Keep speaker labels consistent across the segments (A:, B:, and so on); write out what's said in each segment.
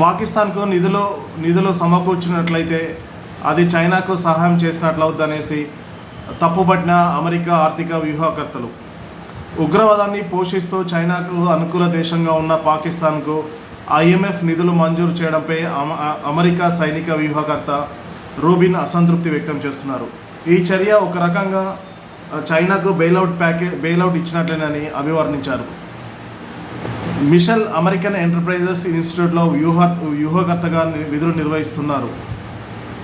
A: పాకిస్తాన్కు నిధులు నిధులు సమకూర్చినట్లయితే అది చైనాకు సహాయం చేసినట్లవుద్దనేసి తప్పుపట్టిన అమెరికా ఆర్థిక వ్యూహకర్తలు. ఉగ్రవాదాన్ని పోషిస్తూ చైనాకు అనుకూల దేశంగా ఉన్న పాకిస్తాన్కు ఐఎంఎఫ్ నిధులు మంజూరు చేయడంపై అమ- అమెరికా సైనిక వ్యూహకర్త రూబిన్ అసంతృప్తి వ్యక్తం చేస్తున్నారు. ఈ చర్య ఒక రకంగా చైనాకు బెయిలౌట్ ప్యాకే బెయిలౌట్ ఇచ్చినట్లేనని అభివర్ణించారు. మిషెల్ అమెరికన్ ఎంటర్ప్రైజెస్ ఇన్స్టిట్యూట్లో వ్యూహ వ్యూహకర్తగా విధులు నిర్వహిస్తున్నారు.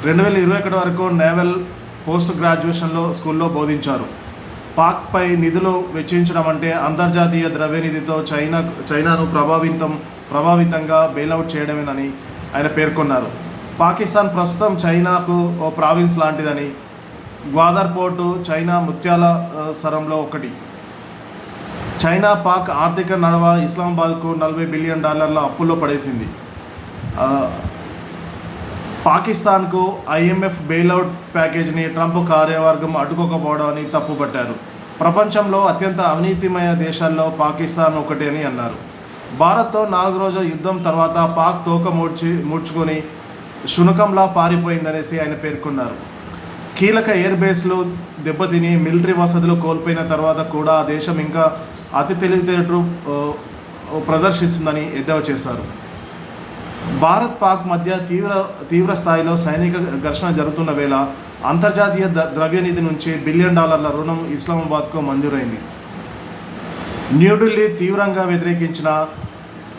A: రెండు వేల ఇరవై ఒకటి వరకు నేవల్ పోస్ట్ గ్రాడ్యుయేషన్లో స్కూల్లో బోధించారు. పాక్పై నిధులు వెచ్చించడం అంటే అంతర్జాతీయ ద్రవ్యనిధితో చైనా చైనాను ప్రభావితం ప్రభావితంగా బెయిలౌట్ చేయడమేనని ఆయన పేర్కొన్నారు. పాకిస్తాన్ ప్రస్తుతం చైనాకు ఓ ప్రావిన్స్ లాంటిదని గ్వాదర్ పోర్టు చైనా ముత్యాల సరంలో ఒకటి. చైనా పాక్ ఆర్థిక నడవ ఇస్లామాబాద్కు నలభై బిలియన్ డాలర్ల అప్పుల్లో పడేసింది. పాకిస్తాన్కు ఐఎంఎఫ్ బెయిలౌట్ ప్యాకేజీని ట్రంప్ కార్యవర్గం అడ్డుకోకపోవడాన్ని తప్పుపట్టారు. ప్రపంచంలో అత్యంత అవినీతిమయ దేశాల్లో పాకిస్తాన్ ఒకటి అని అన్నారు. భారత్తో నాలుగు రోజుల యుద్ధం తర్వాత పాక్ తోక మూడ్చి మూడ్చుకొని శునకంలా పారిపోయిందనేసి ఆయన పేర్కొన్నారు. కీలక ఎయిర్ బేస్లు దెబ్బతిని మిలిటరీ వసతులు కోల్పోయిన తర్వాత కూడా ఆ దేశం ఇంకా అతి తెలివితేటలు ప్రదర్శిస్తుందని ఎద్దేవా చేశారు. భారత్ పాక్ మధ్య తీవ్ర తీవ్ర స్థాయిలో సైనిక ఘర్షణ జరుగుతున్న వేళ అంతర్జాతీయ ద- ద్రవ్యనిధి నుంచి బిలియన్ డాలర్ల రుణం ఇస్లామాబాద్కు మంజూరైంది. న్యూఢిల్లీ తీవ్రంగా వ్యతిరేకించిన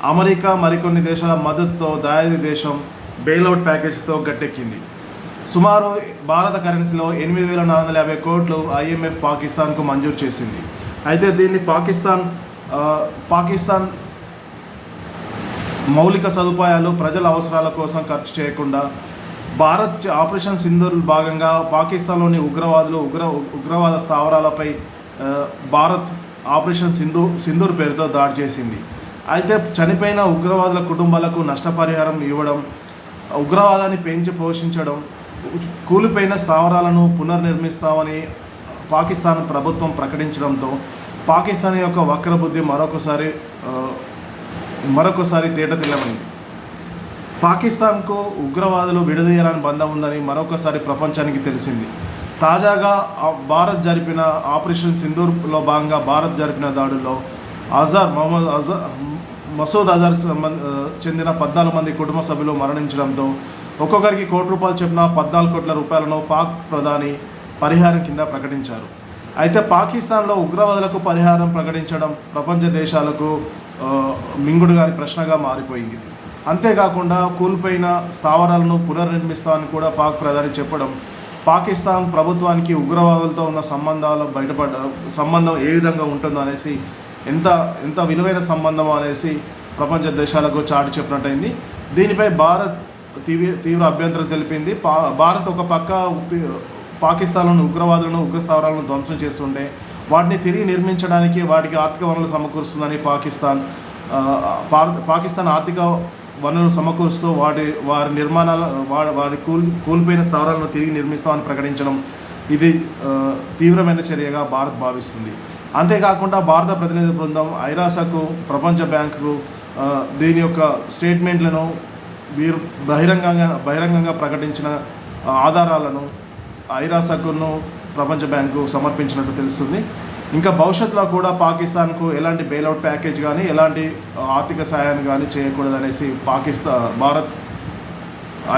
A: అమెరికా మరికొన్ని దేశాల మద్దతుతో దాయాది దేశం బెయిలౌట్ ప్యాకేజీతో గట్టెక్కింది. సుమారు భారత కరెన్సీలో ఎనిమిది వేల నాలుగు వందల యాభై కోట్లు ఐఎంఎఫ్ పాకిస్తాన్కు మంజూరు చేసింది. అయితే దీన్ని పాకిస్తాన్ పాకిస్తాన్ మౌలిక సదుపాయాలు ప్రజల అవసరాల కోసం ఖర్చు చేయకుండా భారత్ ఆపరేషన్ సింధూర్ భాగంగా పాకిస్తాన్లోని ఉగ్రవాదులు ఉగ్ర ఉగ్రవాద స్థావరాలపై భారత్ ఆపరేషన్ సింధు సింధూర్ పేరుతో దాడి చేసింది. అయితే చనిపోయిన ఉగ్రవాదుల కుటుంబాలకు నష్టపరిహారం ఇవ్వడం ఉగ్రవాదాన్ని పెంచి పోషించడం కూలిపోయిన స్థావరాలను పునర్నిర్మిస్తామని పాకిస్తాన్ ప్రభుత్వం ప్రకటించడంతో పాకిస్తాన్ యొక్క వక్రబుద్ధి మరొకసారి మరొకసారి తేట తెల్లమైంది. పాకిస్తాన్కు ఉగ్రవాదులు విడదీయరాని బంధం ఉందని మరొకసారి ప్రపంచానికి తెలిసింది. తాజాగా భారత్ జరిపిన ఆపరేషన్ సింధూర్లో భాగంగా భారత్ జరిపిన దాడుల్లో అజార్ మొహమ్మద్ అజార్ మసూద్ అజార్ చెందిన పద్నాలుగు మంది కుటుంబ సభ్యులు మరణించడంతో ఒక్కొక్కరికి కోటి రూపాయలు చెప్పిన పద్నాలుగు కోట్ల రూపాయలను పాక్ ప్రధాని పరిహారం కింద ప్రకటించారు. అయితే పాకిస్తాన్లో ఉగ్రవాదులకు పరిహారం ప్రకటించడం ప్రపంచ దేశాలకు మింగుడు గారి ప్రశ్నగా మారిపోయింది. అంతేకాకుండా కూలిపోయిన స్థావరాలను పునర్నిర్మిస్తామని కూడా పాక్ ప్రధాని చెప్పడం పాకిస్తాన్ ప్రభుత్వానికి ఉగ్రవాదులతో ఉన్న సంబంధాలు బయటపడ సంబంధం ఏ విధంగా ఉంటుందో అనేసి ఎంత ఎంత విలువైన సంబంధం అనేసి ప్రపంచ దేశాలకు చాటి చెప్పినట్టయింది. దీనిపై భారత్ తీవ్ర తీవ్ర అభ్యంతరం తెలిపింది. పా భారత్ ఒక పక్క పాకిస్తాన్లోని ఉగ్రవాదులను ఉగ్ర స్థావరాలను ధ్వంసం చేస్తుంటే వాటిని తిరిగి నిర్మించడానికి వాటికి ఆర్థిక వనరులు సమకూరుస్తుందని పాకిస్తాన్ భారత్ పాకిస్తాన్ ఆర్థిక వనరులు సమకూరుస్తూ వాటి వారి నిర్మాణాల వారి వారి కూల్ కూలిపోయిన స్థావరాలను తిరిగి నిర్మిస్తామని ప్రకటించడం ఇది తీవ్రమైన చర్యగా భారత్ భావిస్తుంది. అంతేకాకుండా భారత ప్రతినిధి బృందం ఐరాసకు ప్రపంచ బ్యాంకుకు దీని యొక్క స్టేట్మెంట్లను వీరు బహిరంగంగా బహిరంగంగా ప్రకటించిన ఆధారాలను ఐరాసకును ప్రపంచ బ్యాంకు సమర్పించినట్టు తెలుస్తుంది. ఇంకా భవిష్యత్తులో కూడా పాకిస్తాన్కు ఎలాంటి బెయిలౌట్ ప్యాకేజ్ కానీ ఎలాంటి ఆర్థిక సహాయాన్ని కానీ చేయకూడదనేసి పాకిస్తాన్ భారత్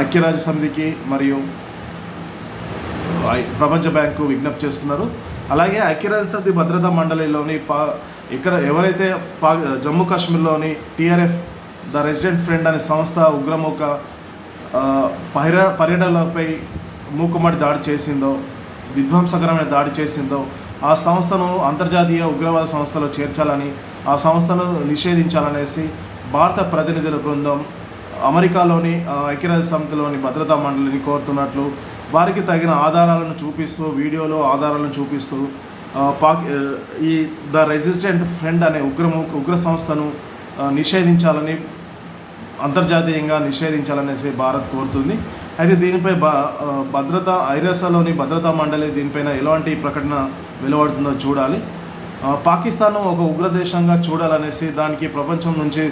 A: ఐక్యరాజ్య సమితికి మరియు ప్రపంచ బ్యాంకు విజ్ఞప్తి చేస్తున్నారు. అలాగే ఐక్యరాజ్య సమితి భద్రతా మండలిలోని పా ఇక్కడ ఎవరైతే పా జమ్మూ కాశ్మీర్లోని టీఆర్ఎఫ్ ద రెసిడెంట్ ఫ్రెండ్ అనే సంస్థ ఉగ్రముఖ పర్య పర్యటనలపై మూకుమ్మడి దాడి చేసిందో విధ్వంసకరమైన దాడి చేసిందో ఆ సంస్థను అంతర్జాతీయ ఉగ్రవాద సంస్థలో చేర్చాలని ఆ సంస్థను నిషేధించాలనేసి భారత ప్రతినిధుల బృందం అమెరికాలోని ఐక్యరాజ్య సమితిలోని భద్రతా మండలిని కోరుతున్నట్లు వారికి తగిన ఆధారాలను చూపిస్తూ వీడియోలో ఆధారాలను చూపిస్తూ పాక్ ఈ ద రెసిస్టెంట్ ఫ్రెండ్ అనే ఉగ్రము ఉగ్ర సంస్థను నిషేధించాలని అంతర్జాతీయంగా నిషేధించాలనేసి భారత్ కోరుతుంది. అయితే దీనిపై భ భద్రత ఐరాసాలోని భద్రతా మండలి దీనిపైన ఎలాంటి ప్రకటన వెలువడుతుందో చూడాలి. పాకిస్తాన్ ఒక ఉగ్రదేశంగా చూడాలనేసి దానికి ప్రపంచం నుంచి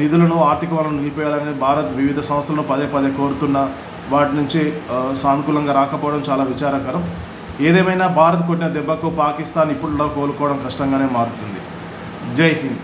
A: నిధులను ఆర్థిక వనరులను నిలిపేయాలని భారత్ వివిధ సంస్థలను పదే పదే కోరుతున్న వాటి నుంచి సానుకూలంగా రాకపోవడం చాలా విచారకరం. ఏదేమైనా భారత్ కొట్టిన దెబ్బకు పాకిస్తాన్ ఇప్పుడులో కోలుకోవడం కష్టంగానే మారుతుంది. జై హింద్.